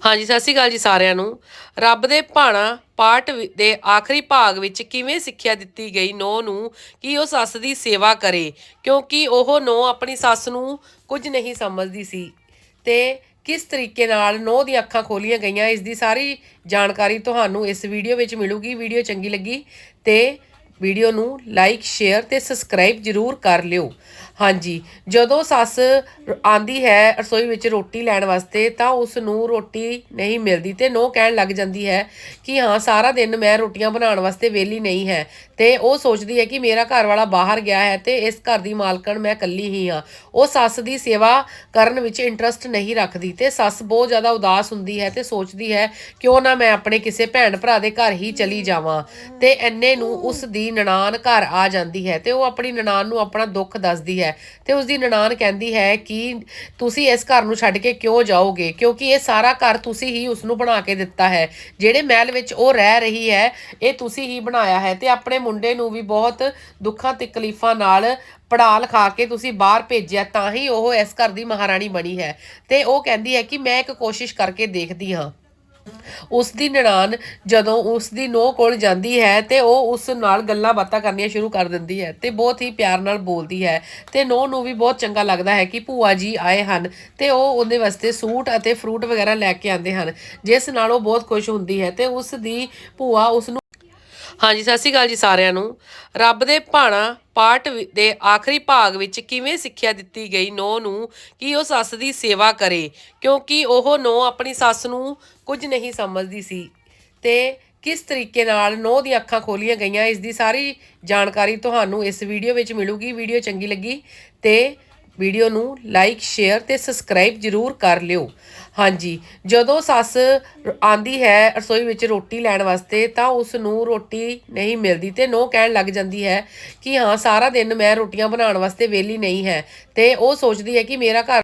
ਹਾਂਜੀ, ਸਤਿ ਸ਼੍ਰੀ ਅਕਾਲ ਜੀ ਸਾਰਿਆਂ ਨੂੰ। ਰੱਬ ਦੇ ਭਾਣਾ ਪਾਠ ਦੇ ਆਖਰੀ ਭਾਗ ਵਿੱਚ ਕਿਵੇਂ ਸਿੱਖਿਆ ਦਿੱਤੀ ਗਈ ਨੋ ਨੂੰ, ਕਿ ਉਹ ਸੱਸ ਦੀ ਸੇਵਾ ਕਰੇ, ਕਿਉਂਕਿ ਉਹ ਨੋ ਆਪਣੀ ਸੱਸ ਨੂੰ ਕੁਝ ਨਹੀਂ ਸਮਝਦੀ ਸੀ। ਤੇ ਕਿਸ ਤਰੀਕੇ ਨਾਲ ਨੋ ਦੀਆਂ ਅੱਖਾਂ ਖੋਲੀਆਂ ਗਈਆਂ, ਇਸ ਦੀ ਸਾਰੀ ਜਾਣਕਾਰੀ ਤੁਹਾਨੂੰ ਇਸ ਵੀਡੀਓ ਵਿੱਚ ਮਿਲੂਗੀ। ਵੀਡੀਓ ਚੰਗੀ ਲੱਗੀ ਤੇ ਵੀਡੀਓ ਨੂੰ ਲਾਈਕ, ਸ਼ੇਅਰ ਤੇ ਸਬਸਕ੍ਰਾਈਬ ਜਰੂਰ ਕਰ ਲਿਓ। ਹਾਂਜੀ, ਜਦੋਂ ਸੱਸ ਰ- ਆਂਦੀ ਹੈ ਰਸੋਈ ਵਿੱਚ ਰੋਟੀ ਲੈਣ ਵਾਸਤੇ, ਤਾਂ ਉਸ ਨੂੰ ਰੋਟੀ ਨਹੀਂ ਮਿਲਦੀ ਤੇ ਨੋ ਕਹਿਣ ਲੱਗ ਜਾਂਦੀ ਹੈ ਕਿ ਹਾਂ, ਸਾਰਾ ਦਿਨ ਮੈਂ ਰੋਟੀਆਂ ਬਣਾਉਣ ਵਾਸਤੇ ਵਿਹਲੀ ਨਹੀਂ ਹੈ। ਤੇ ਉਹ ਸੋਚਦੀ ਹੈ ਕਿ ਮੇਰਾ ਘਰ ਵਾਲਾ ਬਾਹਰ ਗਿਆ ਹੈ ਤੇ ਇਸ ਘਰ ਦੀ ਮਾਲਕਣ ਮੈਂ ਇਕੱਲੀ ਹੀ ਹਾਂ। ਉਹ ਸੱਸ ਦੀ ਸੇਵਾ ਕਰਨ ਵਿੱਚ ਇੰਟਰਸਟ ਨਹੀਂ ਰੱਖਦੀ ਤੇ ਸੱਸ ਬਹੁਤ ਜ਼ਿਆਦਾ ਉਦਾਸ ਹੁੰਦੀ ਹੈ ਤੇ ਸੋਚਦੀ ਹੈ, ਕਿਉਂ ਨਾ ਮੈਂ ਆਪਣੇ ਕਿਸੇ ਭੈਣ ਭਰਾ ਦੇ ਘਰ ਹੀ ਚਲੀ ਜਾਵਾਂ। ਤੇ ਐਨੇ ਨੂੰ ਉਸ ਦੀ ਨਨਾਣ ਘਰ ਆ ਜਾਂਦੀ ਹੈ ਤੇ ਉਹ ਆਪਣੀ ਨਨਾਣ ਨੂੰ ਆਪਣਾ ਦੁੱਖ ਦੱਸਦੀ ਹੈ ਤੇ ਉਸ ਦੀ ਨਨਾਣ ਕਹਿੰਦੀ ਹੈ ਕਿ ਤੁਸੀਂ ਇਸ ਘਰ ਨੂੰ ਛੱਡ ਕੇ ਕਿਉਂ ਜਾਓਗੇ? ਕਿਉਂਕਿ ਇਹ ਸਾਰਾ ਘਰ ਤੁਸੀਂ ਹੀ ਉਸ ਨੂੰ ਬਣਾ ਕੇ ਦਿੱਤਾ ਹੈ। ਜਿਹੜੇ ਮਹਿਲ ਵਿੱਚ ਉਹ ਰਹਿ ਰਹੀ ਹੈ, ਇਹ ਤੁਸੀਂ ਹੀ ਬਣਾਇਆ ਹੈ ਤੇ ਆਪਣੇ ਮੁੰਡੇ ਨੂੰ ਵੀ ਬਹੁਤ ਦੁੱਖਾਂ, ਤਕਲੀਫਾਂ ਨਾਲ ਪੜ੍ਹਾ ਲਿਖਾ ਕੇ ਤੁਸੀਂ ਬਾਹਰ ਭੇਜਿਆ, ਤਾਂ ਹੀ ਉਹ ਇਸ ਘਰ ਦੀ ਮਹਾਰਾਣੀ ਬਣੀ ਹੈ। ਤੇ ਉਹ ਕਹਿੰਦੀ ਹੈ ਕਿ ਮੈਂ ਇੱਕ ਕੋਸ਼ਿਸ਼ ਕਰਕੇ ਦੇਖਦੀ ਹਾਂ। ਉਸ ਦੀ ਨਨਾਣ ਜਦੋਂ ਉਸ ਦੀ ਨੋਹ ਕੋਲ ਜਾਂਦੀ ਹੈ ਤੇ ਉਹ ਉਸ ਨਾਲ ਗੱਲਾਂ ਬਾਤਾਂ ਕਰਨੀਆਂ ਸ਼ੁਰੂ ਕਰ ਦਿੰਦੀ ਹੈ ਤੇ ਬਹੁਤ ਹੀ ਪਿਆਰ ਨਾਲ ਬੋਲਦੀ ਹੈ ਤੇ ਨੋਹ ਨੂੰ ਵੀ ਬਹੁਤ ਚੰਗਾ ਲੱਗਦਾ ਹੈ ਕਿ ਭੂਆ ਜੀ ਆਏ ਹਨ ਤੇ ਉਹ ਉਹਦੇ ਵਾਸਤੇ ਸੂਟ ਅਤੇ ਫਰੂਟ ਵਗੈਰਾ ਲੈ ਕੇ ਆਉਂਦੇ ਹਨ, ਜਿਸ ਨਾਲ ਉਹ ਬਹੁਤ ਖੁਸ਼ ਹੁੰਦੀ ਹੈ ਤੇ ਉਸ ਦੀ ਭੂਆ ਉਸ ਨੂੰ ਹਾਂਜੀ, ਸਤਿ ਸ਼੍ਰੀ ਅਕਾਲ ਜੀ ਸਾਰਿਆਂ ਨੂੰ। ਰੱਬ ਦੇ ਭਾਣਾ ਪਾਠ ਵਿ- ਦੇ ਆਖਰੀ ਭਾਗ ਵਿੱਚ ਕਿਵੇਂ ਸਿੱਖਿਆ ਦਿੱਤੀ ਗਈ ਨੋ ਨੂੰ, ਕਿ ਉਹ ਸੱਸ ਦੀ ਸੇਵਾ ਕਰੇ, ਕਿਉਂਕਿ ਉਹ ਨੋ ਆਪਣੀ ਸੱਸ ਨੂੰ ਕੁਝ ਨਹੀਂ ਸਮਝਦੀ ਸੀ। ਤੇ ਕਿਸ ਤਰੀਕੇ ਨਾਲ ਨੋ ਦੀਆਂ ਅੱਖਾਂ ਖੋਲੀਆਂ ਗਈਆਂ, ਇਸ ਦੀ ਸਾਰੀ ਜਾਣਕਾਰੀ ਤੁਹਾਨੂੰ ਇਸ ਵੀਡੀਓ ਵਿੱਚ ਮਿਲੂਗੀ। ਵੀਡੀਓ ਚੰਗੀ ਲੱਗੀ ਤੇ ਵੀਡੀਓ ਨੂੰ ਲਾਈਕ, ਸ਼ੇਅਰ ਤੇ ਸਬਸਕ੍ਰਾਈਬ ਜਰੂਰ ਕਰ ਲਿਓ। ਹਾਂਜੀ, ਜਦੋਂ ਸੱਸ ਰ- ਆਂਦੀ ਹੈ ਰਸੋਈ ਵਿੱਚ ਰੋਟੀ ਲੈਣ ਵਾਸਤੇ, ਤਾਂ ਉਸ ਨੂੰ ਰੋਟੀ ਨਹੀਂ ਮਿਲਦੀ ਤੇ ਨੋ ਕਹਿਣ ਲੱਗ ਜਾਂਦੀ ਹੈ ਕਿ ਹਾਂ, ਸਾਰਾ ਦਿਨ ਮੈਂ ਰੋਟੀਆਂ ਬਣਾਉਣ ਵਾਸਤੇ ਵਿਹਲੀ ਨਹੀਂ ਹੈ। ਤੇ ਉਹ ਸੋਚਦੀ ਹੈ ਕਿ ਮੇਰਾ ਘਰ